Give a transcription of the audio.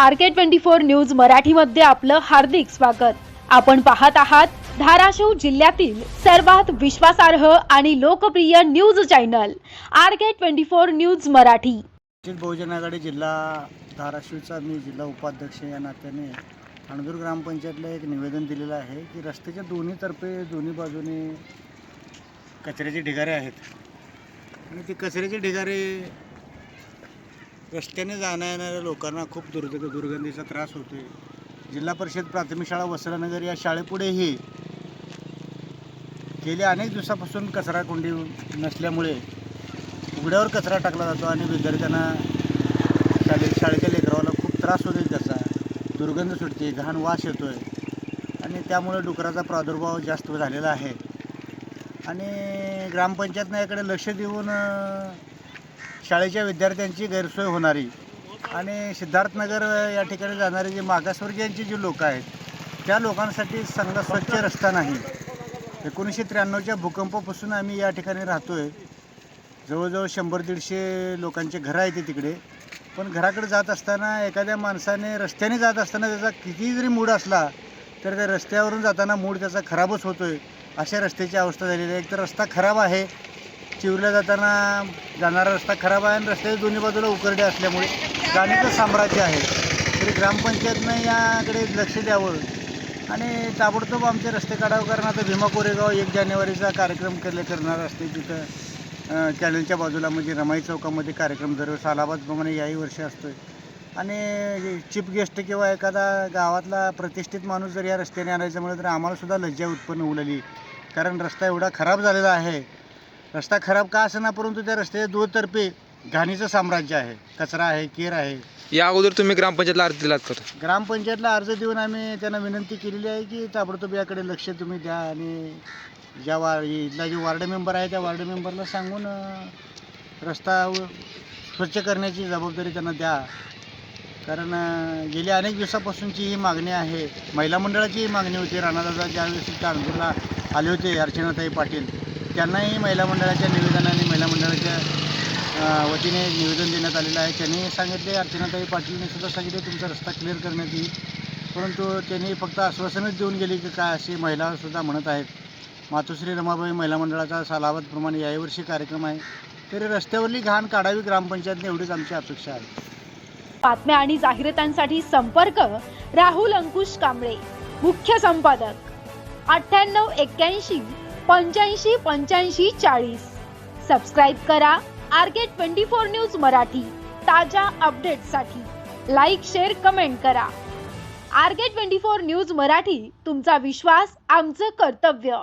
R K twenty four news मराठीमध्ये आपलं हार्दिक स्वागत. आपण पाहत आहात धाराशिव जिल्ह्यातील सर्वात विश्वासार्ह आणि लोकप्रिय news channel R K twenty four news Marathi. Vanchit Bahujan Aghadi जिल्हा धाराशिवचा मी जिल्हा उपाध्यक्ष या नात्याने अणदूर ग्रामपंचायतला एक निवेदन दिलेलं आहे की रस्त्याच्या दोन्ही तर्फे दोन्ही बाजूने कचऱ्याचे ढिगारे आहेत. आणि ते कचऱ्याचे ढिगारे रस्त्याने जाण्या येणाऱ्या लोकांना खूप दुर्ग दुर्गंधीचा त्रास होतो आहे जिल्हा परिषद प्राथमिक शाळा वसरानगर या शाळेपुढेही गेल्या अनेक दिवसापासून कचरा कोंडी नसल्यामुळे उघड्यावर कचरा टाकला जातो आणि विद्यार्थ्यांना शाळे शाळेच्या लेकराला खूप त्रास होतो त्याचा. दुर्गंध सुटते घाण वास येतो आहे आणि त्यामुळे डुकराचा प्रादुर्भाव जास्त झालेला आहे. आणि ग्रामपंचायतनं याकडे लक्ष देऊन शाळेच्या विद्यार्थ्यांची गैरसोय होणारी आणि सिद्धार्थनगर या ठिकाणी जाणारे जे मागासवर्गीयांची जी लोकं आहेत त्या लोकांसाठी चांगला स्वच्छ रस्ता नाही. एकोणीसशे त्र्याण्णवच्या भूकंपापासून आम्ही या ठिकाणी राहतो आहे जवळजवळ शंभर दीडशे लोकांचे घरं आहेत ते तिकडे. पण घराकडे जात असताना एखाद्या माणसाने रस्त्याने जात असताना त्याचा किती जरी मूड असला तर त्या रस्त्यावरून जाताना मूड त्याचा खराबच होतो आहे अशा रस्त्याची अवस्था झालेली आहे. एक तर रस्ता खराब आहे चिवला जाताना जाणारा रस्ता खराब आहे आणि रस्त्याच्या दोन्ही बाजूला उकरडे असल्यामुळे जाण्याचं साम्राज्य आहे. तरी ग्रामपंचायतनं याकडे लक्ष द्यावं आणि ताबडतोब आमचे रस्ते काढावं कारण आता भीमा कोरेगाव एक जानेवारीचा कार्यक्रम केले करणार असते तिथं कॅनलच्या बाजूला म्हणजे रमाई चौकामध्ये कार्यक्रम दरवेळेस अलाहाबादप्रमाणे याही वर्षी असतो आणि चीफ गेस्ट किंवा एखादा गावातला प्रतिष्ठित माणूस जर या रस्त्याने आणायचं म्हणलं तर आम्हालासुद्धा लज्जा उत्पन्न उलली कारण रस्ता एवढा खराब झालेला आहे रस्ता खराब का ना परंतु त्या रस्त्याच्या दोतर्फे घाणीचं साम्राज्य आहे. कचरा आहे केर आहे. या अगोदर तुम्ही ग्रामपंचायतला अर्ज दिलात का ग्रामपंचायतला अर्ज देऊन आम्ही त्यांना विनंती केलेली आहे की ताबडतोब याकडे लक्ष तुम्ही द्या आणि ज्या वा इथला जे वार्ड मेंबर आहे त्या वार्ड मेंबरला सांगून अं, रस्ता व- स्वच्छ करण्याची जबाबदारी त्यांना द्या. कारण अं, गेल्या अनेक दिवसापासूनची ही मागणी आहे. महिला मंडळाची ही मागणी होती. राणादादा ज्यावेळेस कानपूरला आले होते अर्चनाताई पाटील. त्यांनाही महिला मंडळाच्या निवेदनाने महिला मंडळाच्या वतीने निवेदन देण्यात आलेलं आहे. त्यांनी सांगितले अर्चनाताई पाटीलने सुद्धा सांगितले तुमचा रस्ता क्लिअर करण्यात येईल. परंतु त्यांनी फक्त आश्वासनच देऊन गेले की काय असे महिलासुद्धा म्हणत आहेत. मातोश्री रमाबाई महिला मंडळाचा सालावतप्रमाणे याही कार्यक्रम आहे. तरी रस्त्यावरली घाण काढावी ग्रामपंचायतने एवढीच आमची अपेक्षा आहे. बातम्या आणि जाहिरातांसाठी संपर्क राहुल अंकुश कांबळे. मुख्य संपादक. अठ्ठ्याण्णव एक्क्याऐंशी पंच्याऐंशी पंच्याऐंशी चाळीस. सबस्क्राईब करा. R K twenty four news Marathi. ताज्या अपडेटसाठी लाईक शेअर कमेंट करा. R K twenty four news Marathi. तुमचा विश्वास आमचं कर्तव्य.